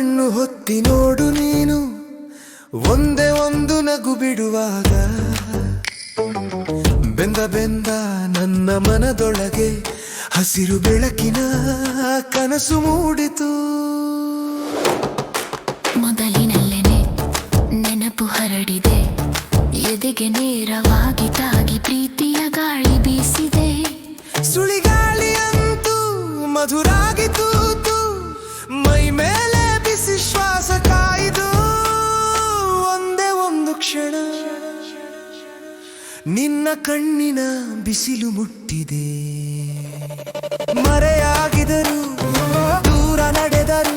ಕಣ್ಣು ಹೊತ್ತಿ ನೋಡು ನೀನು. ಒಂದೇ ಒಂದು ನಗು ಬಿಡುವಾಗ ಬೆಂದ ಬೆಂದ ನನ್ನ ಮನದೊಳಗೆ ಹಸಿರು ಬೆಳಕಿನ ಕನಸು ಮೂಡಿತು. ಮೊದಲಿನಲ್ಲೇನೆ ನೆನಪು ಹರಡಿದೆ. ಎದೆಗೆ ನೇರವಾಗಿ ತಾಗಿ ಪ್ರೀತಿಯ ಗಾಳಿ ಬೀಸಿದೆ. ಸುಳಿಗಾಳಿಯಂತೂ ಮಧುರಾಗಿ ನಿನ್ನ ಕಣ್ಣಿನ ಬಿಸಿಲು ಮುಟ್ಟಿದೆ. ಮರೆಯಾಗಿದರು, ದೂರ ನಡೆದರು,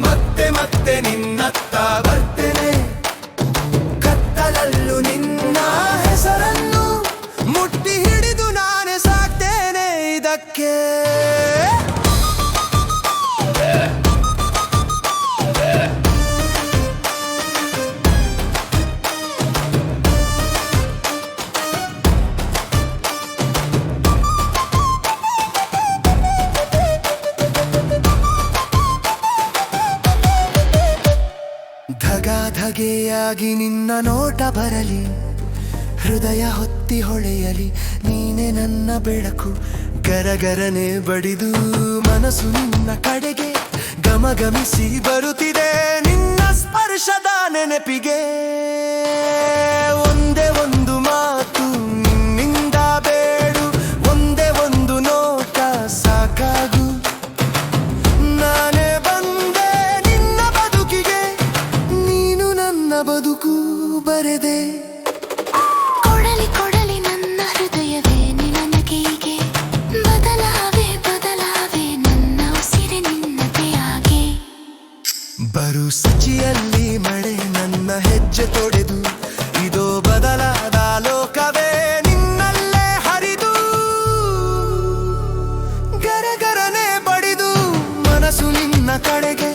ಮತ್ತೆ ಮತ್ತೆ ನಿನ್ನತ್ತ ಬರ್ತೇನೆ. ಕತ್ತಲಲ್ಲೂ ನಿನ್ನ ಹೆಸರನ್ನು ಮುಟ್ಟಿ ಹಿಡಿದು ನಾನೇ ಸಾಕ್ತೇನೆ ಇದಕ್ಕೆ. ಧಗ ಧಗೆಯಾಗಿ ನಿನ್ನ ನೋಟ ಬರಲಿ. ಹೃದಯ ಹೊತ್ತಿ ಹೊಳೆಯಲಿ, ನೀನೆ ನನ್ನ ಬೆಳಕು. ಗರಗರನೆ ಬಡಿದು ಮನಸ್ಸು ನಿನ್ನ ಕಡೆಗೆ ಗಮಗಮಿಸಿ ಬರುತ್ತಿದೆ. ನಿನ್ನ ಸ್ಪರ್ಶದ ನೆನಪಿಗೆ. ಬದುಕು ಬರೆದೆ. ಕೊಡಲಿ ಕೊಡಲಿ ನನ್ನ ಹೃದಯವೇ ನಿನನಗೀಗೆ ಬದಲಾವೆ ಬದಲಾವೆ ನನ್ನ ಉಸಿರೆ ನಿನ್ನತೆಯಾಗೆ ಬರು ಸಚಿಯಲ್ಲಿ ಮಳೆ ನನ್ನ ಹೆಜ್ಜೆ ತೊಡೆದು. ಇದೋ ಬದಲಾದ ಲೋಕವೇ ನಿನ್ನಲ್ಲೇ ಹರಿದು. ಗರಗರನೆ ಬಡಿದು ಮನಸ್ಸು ನಿನ್ನ ಕಡೆಗೆ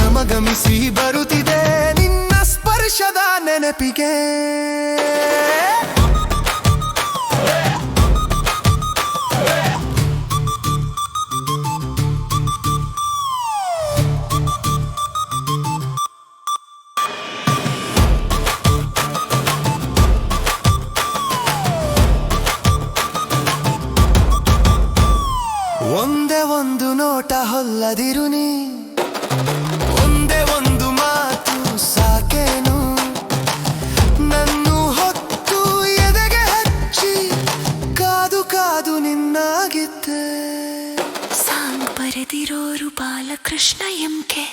ಗಮಗಮಿಸಿ ಬರುತ್ತಿದೆ. ನೆನಪಿಗೆ. ಒಂದೇ ಒಂದು ನೋಟ ಹೊಲ್ಲದಿರು ನೀ. ಕಾದು ನಿನ್ನಾಗಿದ್ದೆ ಸಾಂಗ್ ಬರೆದಿರೋರು ಬಾಲಕೃಷ್ಣ ಎಂಕೆ